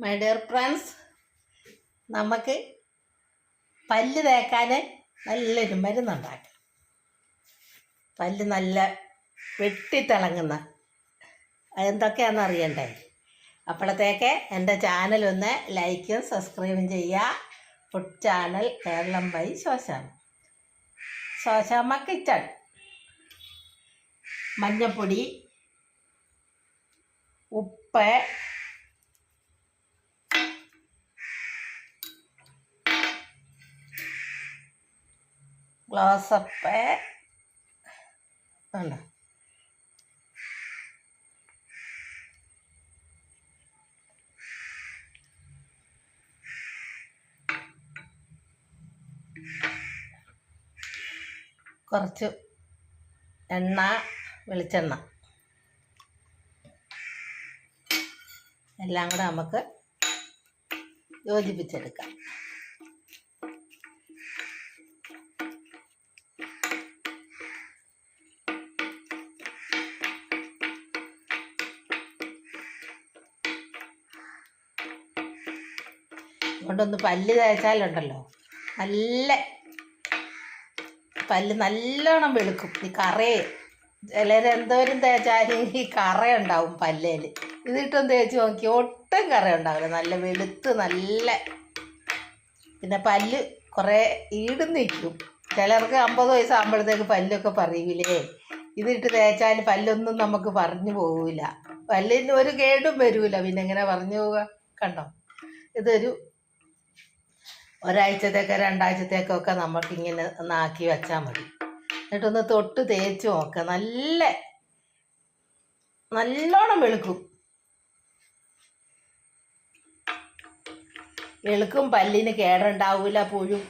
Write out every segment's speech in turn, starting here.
My dear friends നമുക്ക് പല്ല് തേക്കാൻ നല്ലൊരു മരുന്നുണ്ടാക്കാം. പല്ല് നല്ല വെട്ടിത്തിളങ്ങുന്ന. എന്തൊക്കെയാണെന്ന് അറിയണ്ടേ? അപ്പോഴത്തേക്ക് എന്റെ ചാനലൊന്ന് ലൈക്കും സബ്സ്ക്രൈബും ചെയ്യുക. Food channel Keralam by Shoshama Shoshama kitchen. മഞ്ഞപ്പൊടി ഉപ്പ് ഗ്ലാസപ്പ് വേണ്ട. കുറച്ച് എണ്ണ വെളിച്ചെണ്ണ. എല്ലാം കൂടെ നമുക്ക് യോജിപ്പിച്ചെടുക്കാം. കൊണ്ടൊന്ന് പല്ല് തേച്ചാലുണ്ടല്ലോ. നല്ല പല്ല് നല്ലോണം വെളുക്കും. ഈ കറയെ ചിലർ എന്തോരം തേച്ചാലും ഈ കറ ഉണ്ടാവും പല്ലേൽ ഇതിട്ടൊന്ന് തേച്ച് നോക്കി ഒട്ടും കറ ഉണ്ടാവില്ല നല്ല വെളുത്ത് നല്ല പിന്നെ പല്ല് കുറേ ഈടും നിൽക്കും. ചിലർക്ക് അമ്പത് വയസ്സാകുമ്പോഴത്തേക്ക് പല്ലൊക്കെ പറയൂലേ. ഇതിട്ട് തേച്ചാൽ പല്ലൊന്നും നമുക്ക് പറഞ്ഞു പോവില്ല പല്ലിന് ഒരു കേടും വരൂല. പിന്നെ എങ്ങനെ പറഞ്ഞു പോവുക? കണ്ടോ? ഇതൊരു ഒരാഴ്ചത്തേക്ക് രണ്ടാഴ്ചത്തേക്കൊക്കെ നമുക്കിങ്ങനെ ഒന്നാക്കി വെച്ചാൽ മതി. എന്നിട്ടൊന്ന് തൊട്ട് തേച്ച് നോക്കുക നല്ല നല്ലോണം വെളുക്കും. വെളുക്കും പല്ലിന് കേടുണ്ടാവില്ല പുഴു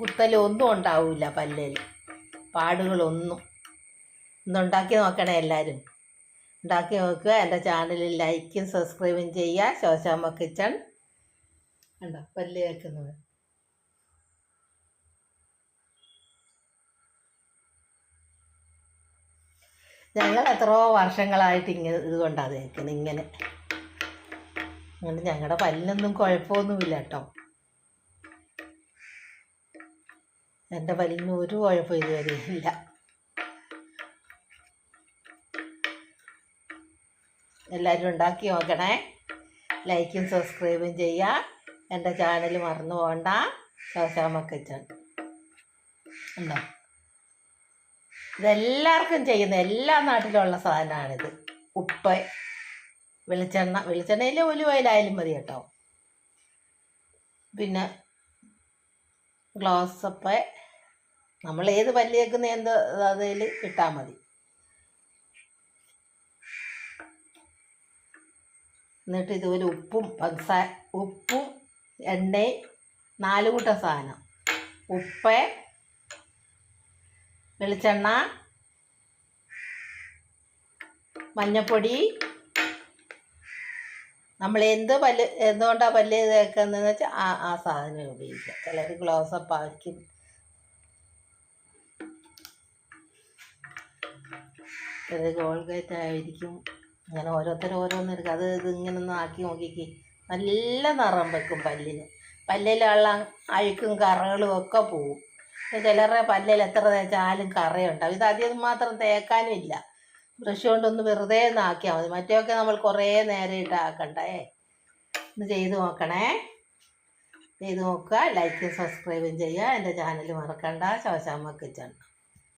കുത്തലും ഒന്നും ഉണ്ടാവില്ല പല്ലിൽ പാടുകളൊന്നും. ഇന്നുണ്ടാക്കി നോക്കണേ എല്ലാവരും ഉണ്ടാക്കി നോക്കുക. എന്റെ ചാനലിൽ ലൈക്കും സബ്സ്ക്രൈബും ചെയ്യുക. ശോശാമ്മ കിച്ചൺ. ഉണ്ടോ പല്ല് കേൾക്കുന്നത്. ഞങ്ങൾ എത്രയോ വർഷങ്ങളായിട്ട് ഇങ്ങനെ ഇതുകൊണ്ടാണ് തേക്കുന്നത് ഇങ്ങനെ. അതുകൊണ്ട് ഞങ്ങളുടെ പല്ലിനൊന്നും കുഴപ്പമൊന്നുമില്ല കേട്ടോ എന്റെ പല്ലിന് ഒരു കുഴപ്പം ഇതുവരെ ഇല്ല. എല്ലാവരും ഉണ്ടാക്കി നോക്കണേ. ലൈക്കും സബ്സ്ക്രൈബും ചെയ്യുക എന്റെ ചാനൽ മറന്നു പോകണ്ട ശോശാമ ഉണ്ടോ? ഇതെല്ലാവർക്കും ചെയ്യുന്ന എല്ലാ നാട്ടിലുമുള്ള സാധനമാണിത്. ഉപ്പ് വെളിച്ചെണ്ണ വെളിച്ചെണ്ണയിൽ ഒലിവ് ഓയിലായാലും മതി കേട്ടോ. പിന്നെ ഗ്ലോസപ്പ് നമ്മൾ ഏത് പല്ലിയേക്കുന്ന എന്ത് അതിൽ ഇട്ടാൽ മതി. എന്നിട്ട് ഇതുപോലെ ഉപ്പും പഞ്ചസാര ഉപ്പും എണ്ണയും നാല് കൂട്ടം സാധനം. ഉപ്പ് വെളിച്ചെണ്ണ മഞ്ഞപ്പൊടി. നമ്മൾ എന്ത് പല്ല് എന്തുകൊണ്ടാണ് പല്ല് തേക്കുന്നതെന്ന് വെച്ചാൽ ആ ആ സാധനം ഉപയോഗിക്കുക. ചിലർ ഗ്ലോസപ്പ് ആക്കി ചിലർ ഗോൾഗേറ്റ് ആയിരിക്കും. അങ്ങനെ ഓരോരുത്തർ ഓരോന്നെടുക്കും അത് ഇത് ഇങ്ങനെ ഒന്ന് ആക്കി നോക്കിക്ക്. നല്ല നിറം വെക്കും പല്ലിന്. പല്ലിലുള്ള അഴുക്കും കറകളും ഒക്കെ പോവും. ചിലരുടെ പല്ലിൽ എത്ര തേച്ചാലും കറയുണ്ടാവും. ഇത് അധികം മാത്രം തേക്കാനും ഇല്ല. ബ്രഷ് കൊണ്ടൊന്ന് വെറുതെ ഒന്ന് ആക്കിയാൽ മതി. മറ്റൊക്കെ നമ്മൾ കുറേ നേരം ഇട്ടാക്കണ്ടേ ഒന്ന് ചെയ്ത് നോക്കണേ. ചെയ്ത് നോക്കുക. ലൈക്കും സബ്സ്ക്രൈബും ചെയ്യുക. എന്റെ ചാനൽ മറക്കണ്ട. ശോശാമ്മ കിച്ചൺ.